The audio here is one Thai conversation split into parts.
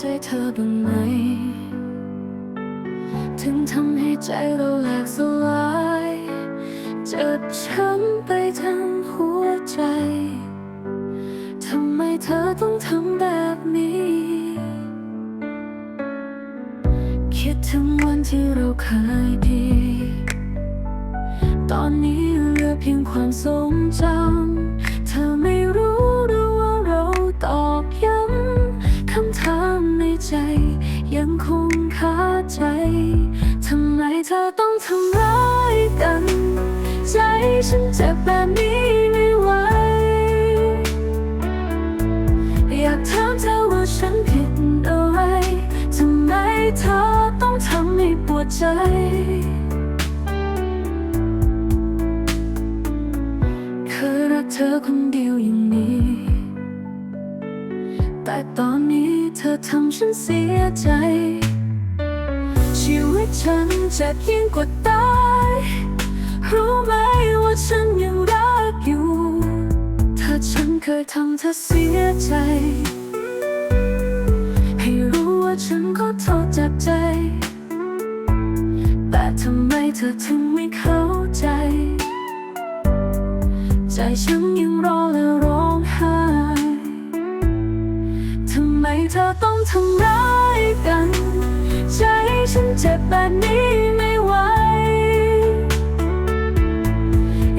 ใจเธอบ้างไหม ถึงทำให้ใจเราแหลกสลายเจ็บช้ำไปทั้งหัวใจ ทำไมเธอต้องทำแบบนี้ คิดถึงวันที่เราเคยดี ตอนนี้เหลือเพียงความทรงจำ ยังคงคาใจ ทำไมเธอต้องทำร้ายกัน ใจฉันเจ็บแบบนี้ไม่ไหว อยากถามเธอว่าฉันผิดอะไร ทำไมเธอต้องทำให้ปวดใจเคยรักเธอคนเดียวอย่างนี้ แต่ตอนนี้ เธอทำฉันเสียใจ ชีวิตฉันเจ็บยิ่งกว่าตาย รู้ไหมว่าฉันยังรักอยู่ ถ้าฉันเคยทำเธอเสียใจ ให้รู้ว่าฉันขอโทษจากใจ แต่ทำไมเธอถึงไม่เข้าใจ ใจฉันยังรอและ เธอต้องทำร้ายกัน ใจฉันเจ็บแบบนี้ไม่ไหว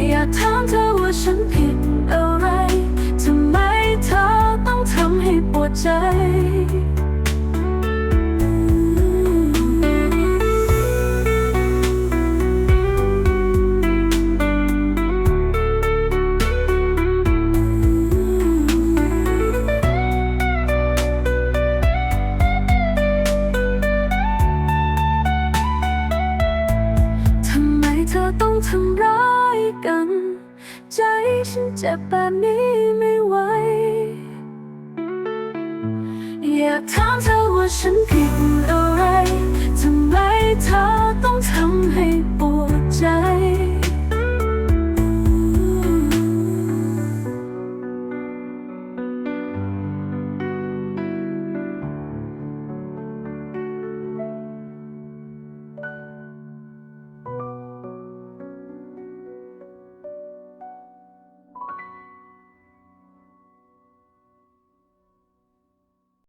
อยากถามเธอว่าฉัน เราต้องทำร้ายกัน ใจฉันเจ็บแบบนี้ไม่ไหว อยากถามเธอว่าฉันผิด